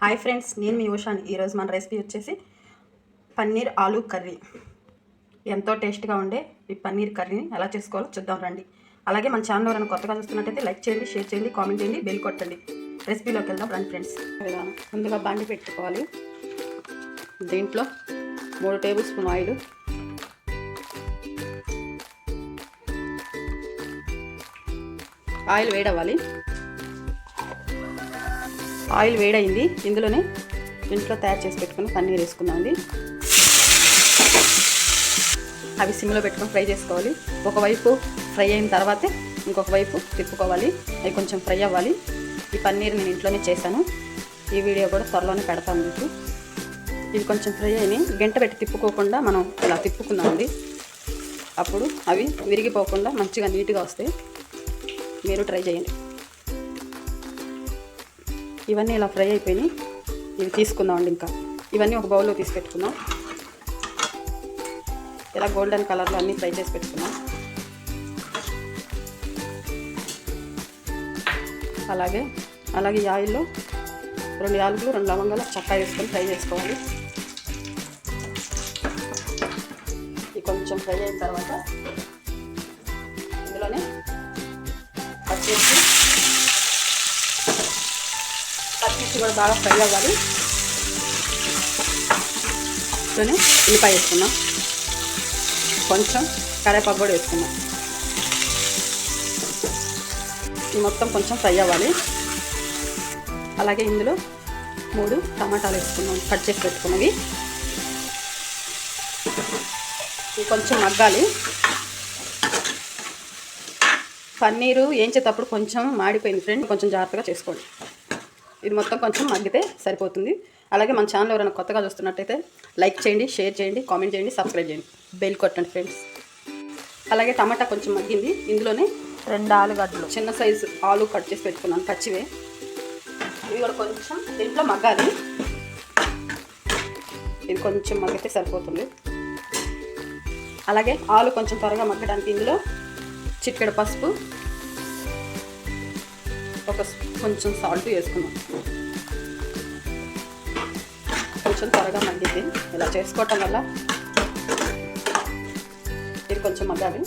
Hi friends నేను మీ ఉషాన్ ఈరోజు మన రెసిపీ వచ్చేసి పన్నీర్ ఆలూ కర్రీ. ఎంతో టేస్ట్గా ఉండే ఈ పన్నీర్ కర్రీని ఎలా చేసుకోవాలో చూద్దాం రండి. అలాగే మన ఛానల్ ఎవరైనా కొత్తగా చూస్తున్నట్టయితే లైక్ చేయండి షేర్ చేయండి కామెంట్ చేయండి బెల్ కొట్టండి. రెసిపీలోకి వెళ్దాం రండి ఫ్రెండ్స్ విధానం ముందుగా బండి పెట్టుకోవాలి. దీంట్లో మూడు టేబుల్ స్పూన్ ఆయిల్. ఆయిల్ వేడవ్వాలి. ఆయిల్ వేడైంది ఇందులోనే ఇంట్లో తయారు చేసి పెట్టుకుని పన్నీర్ వేసుకుందాం అండి. అవి సిమ్లో పెట్టుకొని ఫ్రై చేసుకోవాలి. ఒకవైపు ఫ్రై అయిన తర్వాతే ఇంకొక వైపు తిప్పుకోవాలి. అవి కొంచెం ఫ్రై అవ్వాలి. ఈ పన్నీర్ నేను ఇంట్లోనే చేశాను. ఈ వీడియో కూడా త్వరలోనే పెడతాను మీకు. ఇవి కొంచెం ఫ్రై అయినాయి. గంట పెట్టి తిప్పుకోకుండా మనం ఇలా తిప్పుకుందామండి అప్పుడు అవి విరిగిపోకుండా మంచిగా నీట్గా వస్తాయి. మీరు ట్రై చేయండి. ఇవన్నీ ఇలా ఫ్రై అయిపోయినాయి. ఇవి తీసుకుందామండి ఇంకా. ఇవన్నీ ఒక బౌల్లో తీసి పెట్టుకుందాం ఇలా గోల్డెన్ కలర్లో అన్నీ ఫ్రై చేసి పెట్టుకున్నాం అలాగే అలాగే ఈ ఆయిల్లో రెండు యాలకులు రెండు లవంగాలు చక్కా వేసుకొని ఫ్రై చేసుకోవాలి. ఇది కొంచెం ఫ్రై అయిన తర్వాత ఇందులోనే పచ్చిమిర్చి కూడా బాగా ఫ్రై అవ్వాలి. తోనే ఉల్లిపాయ వేసుకున్నాం కొంచెం కరేపాకు కూడా వేసుకున్నాం ఇది మొత్తం కొంచెం ఫ్రై అవ్వాలి. అలాగే ఇందులో మూడు టమాటాలు వేసుకున్నాం కట్ చేసి పెట్టుకున్నవి. ఇవి కొంచెం మగ్గాలి. పన్నీరు ఏంచేటప్పుడు కొంచెం మాడిపోయింది ఫ్రెండ్ కొంచెం జాగ్రత్తగా చేసుకోండి. ఇది మొత్తం కొంచెం మగ్గితే సరిపోతుంది. అలాగే మన ఛానల్ ఎవరైనా కొత్తగా చూస్తున్నట్టయితే లైక్ చేయండి షేర్ చేయండి కామెంట్ చేయండి సబ్స్క్రైబ్ చేయండి. బెల్ కొట్టండి ఫ్రెండ్స్. అలాగే టమాటా కొంచెం మగ్గింది. ఇందులోనే రెండు ఆలుగడ్డలు. చిన్న సైజు ఆలు కట్ చేసి పెట్టుకున్నాను పచ్చివే ఇవి కూడా కొంచెం దీంట్లో మగ్గాలి. ఇది కొంచెం మగ్గితే సరిపోతుంది. అలాగే ఆలు కొంచెం త్వరగా మగ్గడానికి ఇందులో చిటికెడు పసుపు ఒక కొంచెం సాల్ట్ వేసుకున్నాం కొంచెం త్వరగా మగ్గిద్ది ఇలా చేసుకోవటం వల్ల ఇది కొంచెం మగ్గాలి.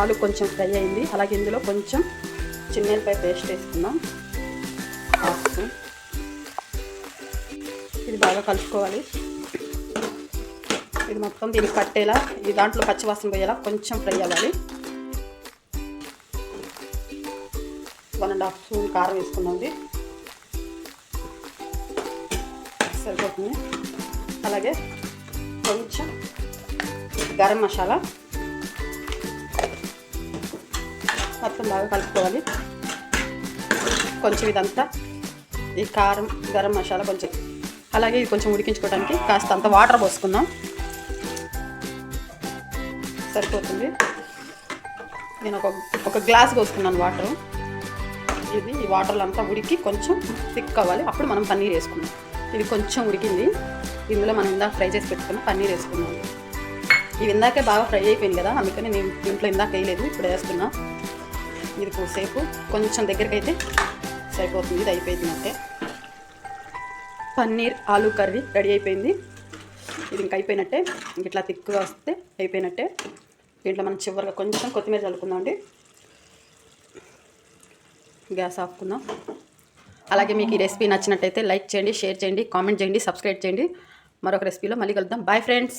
ఆలు కొంచెం ఫ్రై అయింది. అలాగే ఇందులో కొంచెం చిన్నెల్లిపాయ పేస్ట్ వేసుకుందాం. ఇది బాగా కలుపుకోవాలి. ఇది మొత్తం దీనికి పట్టేలా ఇది దాంట్లో పచ్చివాసన పోయేలా కొంచెం ఫ్రై అవ్వాలి. వన్ అండ్ హాఫ్ స్పూన్ కారం వేసుకున్నది సరిపోతుంది. అలాగే కొంచెం గరం మసాలా. మొత్తం బాగా కలుపుకోవాలి. కొంచెం ఇదంతా ఈ కారం గరం మసాలా కొంచెం. అలాగే ఇది కొంచెం ఉడికించుకోవడానికి కాస్త అంత వాటర్ పోసుకుందాం. సరిపోతుంది. నేను ఒక ఒక గ్లాస్ పోసుకున్నాను వాటర్. ఇది ఈ వాటర్లో అంతా ఉడికి కొంచెం థిక్ అవ్వాలి. అప్పుడు మనం పన్నీర్ వేసుకున్నాం ఇది కొంచెం ఉడికింది. ఇందులో మనం ఇందాక ఫ్రై చేసి పెట్టుకున్న పన్నీర్ వేసుకున్నాం ఇవి ఇందాకే బాగా ఫ్రై అయిపోయింది కదా అందుకని నేను ఇంట్లో ఇందాక వేయలేదు ఇప్పుడు వేస్తున్నా. ఇది కొద్దిసేపు కొంచెం దగ్గరికి అయితే సరిపోతుంది ఇది అయిపోయింది అంటే పన్నీర్ ఆలు కర్రీ రెడీ అయిపోయింది. ఇది ఇంక అయిపోయినట్టే. ఇంక ఇట్లా తిక్కుగా వస్తే అయిపోయినట్టే. దీంట్లో మనం చివరిగా కొంచెం కొత్తిమీర చల్లుకుందాం అండి గ్యాస్ ఆపుకుందాం అలాగే మీకు ఈ రెసిపీ నచ్చినట్టయితే లైక్ చేయండి షేర్ చేయండి కామెంట్ చేయండి సబ్స్క్రైబ్ చేయండి. మరొక రెసిపీలో మళ్ళీ కలుద్దాం. Bye friends.